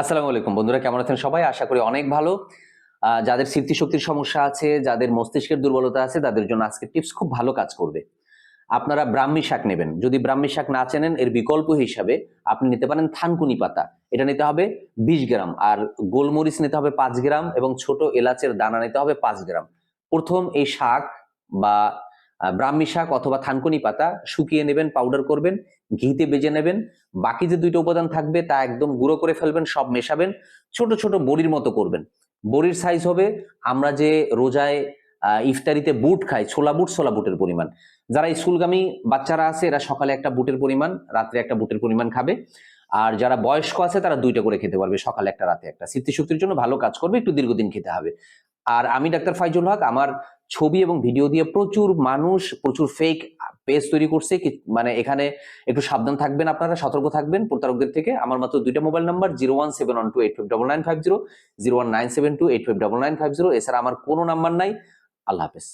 আসসালামু আলাইকুম। বন্ধুরা, কেমন আছেন সবাই? আশা করি অনেক ভালো। যাদের স্মৃতিশক্তির সমস্যা আছে, যাদের মস্তিষ্কের দুর্বলতা আছে, তাদের জন্য আজকে টিপস খুব ভালো কাজ করবে। আপনারা ব্রাহ্মী শাক নেবেন। যদি ব্রাহ্মী শাক না চেনেন, এর বিকল্প হিসাবে আপনি নিতে পারেন থানকুনি পাতা। এটা নিতে হবে বিশ গ্রাম। আর গোলমরিচ নিতে হবে পাঁচ গ্রাম এবং ছোট এলাচের দানা নিতে হবে পাঁচ গ্রাম। প্রথম এই শাক বা ব্রাহ্মী শাক অথবা থানকুনি পাতা শুকিয়ে নেবেন পাউডার করবেন, ঘিতে বেজে নেবেন। বাকি যে দুইটা উপাদান থাকবে তা একদম গুঁড়ো করে ফেলবেন, সব মেশাবেন। ছোট ছোট বড়ির মতো করবেন। বড়ির সাইজ হবে, আমরা যে রোজায় ইফতারিতে বুট খাই, ছোলা বুট, ছোলা বুটের পরিমাণ। যারা স্কুলগামী বাচ্চারা আছে, এরা সকালে একটা বুটের পরিমাণ, রাত্রে একটা বুটের পরিমাণ খাবে। আর যারা বয়স্ক আছে, তারা দুইটা করে খেতে পারবে, সকালে একটা, রাতে একটা। স্মৃতিশক্তির জন্য ভালো কাজ করবে, একটু দীর্ঘদিন খেতে হবে। আর আমি ডাক্তার ফাইজুল হক, আমার ছবি এবং ভিডিও দিয়ে প্রচুর মানুষ, প্রচুর ফেক পেজ তৈরি করছে মানে এখানে একটু সাবধান থাকবেন আপনারা, সতর্ক থাকবেন প্রতারকদের থেকে। আমার মাত্র দুইটা mobile number zero one seven one two eight five double nine five zero zero one nine seven two eight five double nine five zero এছাড়া আমার কোনো নাম্বার নাই। আল্লাহ হাফেজ।